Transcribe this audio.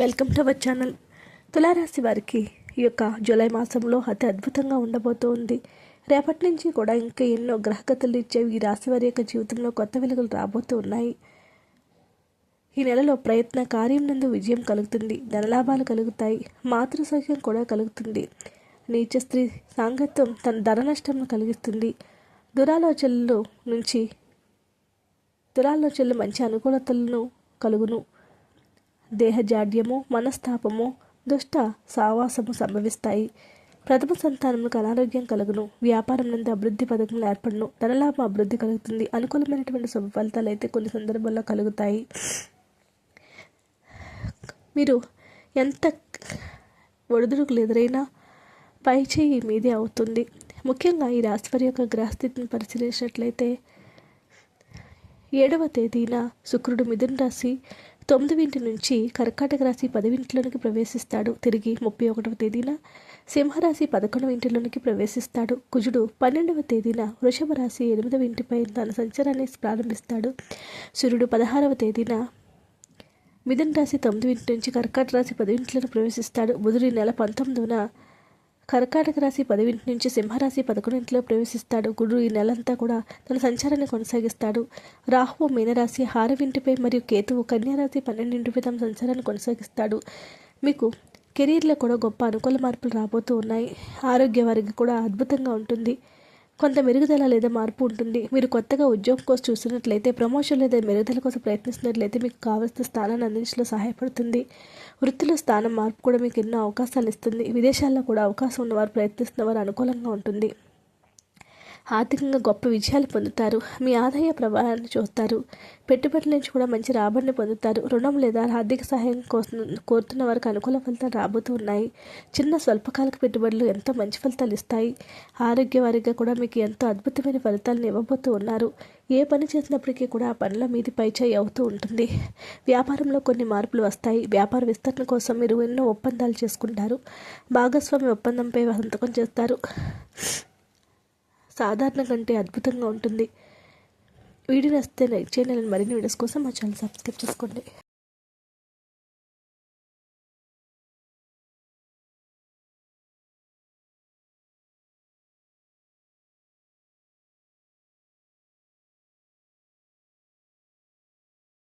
Welcome to our channel. తులారాశి వారికి ఈ యొక్క జూలై మాసంలో అతి అద్భుతంగా ఉండబోతోంది. రేపటి నుంచి కూడా ఇంకా ఎన్నో గ్రహగతులు ఇచ్చేవి ఈ రాశి వారి యొక్క జీవితంలో కొత్త వెలుగులు రాబోతూ ఉన్నాయి. ఈ నెలలో ప్రయత్న కార్యం నందు విజయం కలుగుతుంది. ధనలాభాలు కలుగుతాయి. మాతృసౌఖ్యం కూడా కలుగుతుంది. నీచ స్త్రీ సాంగత్యం తన ధన నష్టం కలిగిస్తుంది. దురాలోచనలు నుంచి దురాలోచనలు మంచి అనుకూలతలను కలుగును. దేహజాడ్యము మనస్తాపము దుష్ట సావాసము సంభవిస్తాయి. ప్రథమ సంతానములకు అనారోగ్యం కలుగును. వ్యాపారం నుండి అభివృద్ధి పథకములు ఏర్పడను. ధనలాభం అభివృద్ధి కలుగుతుంది. అనుకూలమైనటువంటి శుభ ఫలితాలు అయితే కొన్ని సందర్భాల్లో కలుగుతాయి. మీరు ఎంత ఒడిదుడుకులు ఎదురైనా పై చేయి మీదే అవుతుంది. ముఖ్యంగా ఈ రాశివారి యొక్క గ్రహస్థితిని పరిశీలించినట్లయితే ఏడవ తేదీన శుక్రుడు మిథున రాశి తొమ్మిదింటి నుంచి కర్కాటక రాశి పదవింటిలోనికి ప్రవేశిస్తాడు. తిరిగి ముప్పై ఒకటవ తేదీన సింహరాశి పదకొండవ ఇంటిలోనికి ప్రవేశిస్తాడు. కుజుడు పన్నెండవ తేదీన వృషభ రాశి ఎనిమిదవ ఇంటిపై తన సంచారాన్ని ప్రారంభిస్తాడు. సూర్యుడు పదహారవ తేదీన మిథున రాశి తొమ్మిది ఇంటి నుంచి కర్కాటక రాశి పదింటిలోకి ప్రవేశిస్తాడు. బుధుడి నెల పంతొమ్మిదిన కర్కాటక రాశి పదివింటి నుంచి సింహరాశి పదకొండింటిలో ప్రవేశిస్తాడు. గుడు ఈ నెలంతా కూడా తన సంచారాన్ని కొనసాగిస్తాడు. రాహువు మీనరాశి హారవింటిపై మరియు కేతువు కన్యారాశి పన్నెండింటిపై తమ సంచారాన్ని కొనసాగిస్తాడు. మీకు కెరీర్లో కూడా గొప్ప అనుకూల మార్పులు రాబోతూ ఉన్నాయి. ఆరోగ్య వారికి కూడా అద్భుతంగా ఉంటుంది. కొంత మెరుగుదల లేదా మార్పు ఉంటుంది. మీరు కొత్తగా ఉద్యోగం కోసం చూసినట్లయితే ప్రమోషన్ లేదా మెరుగుదల కోసం ప్రయత్నిస్తున్నట్లయితే మీకు కావలసిన స్థానాన్ని అందించడంలో సహాయపడుతుంది. వృత్తిలో స్థానం మార్పు కూడా మీకు ఎన్నో అవకాశాలు ఇస్తుంది. విదేశాల్లో కూడా అవకాశం ఉన్నవారు ప్రయత్నిస్తున్న వారు అనుకూలంగా ఉంటుంది. ఆర్థికంగా గొప్ప విజయాలు పొందుతారు. మీ ఆదాయ ప్రవాహాన్ని చూస్తారు. పెట్టుబడుల నుంచి కూడా మంచి రాబడిని పొందుతారు. రుణం లేదా ఆర్థిక సహాయం కోసం కోరుతున్న వారికి అనుకూల ఫలితాలు రాబోతూ ఉన్నాయి. చిన్న స్వల్పకాలిక పెట్టుబడులు ఎంతో మంచి ఫలితాలు ఇస్తాయి. ఆరోగ్యవారిగా కూడా మీకు ఎంతో అద్భుతమైన ఫలితాలను ఇవ్వబోతూ ఉన్నారు. ఏ పని చేసినప్పటికీ కూడా ఆ పనుల మీది పైచేయి అవుతూ ఉంటుంది. వ్యాపారంలో కొన్ని మార్పులు వస్తాయి. వ్యాపార విస్తరణ కోసం మీరు ఎన్నో ఒప్పందాలు చేసుకుంటారు. భాగస్వామి ఒప్పందంపై సంతకం చేస్తారు. సాధారణ కంటే అద్భుతంగా ఉంటుంది. వీడియో నచ్చితే లైక్ చేయండి మరిన్ని వీడియోస్ కోసం మా ఛానల్ సబ్స్క్రైబ్ చేసుకోండి.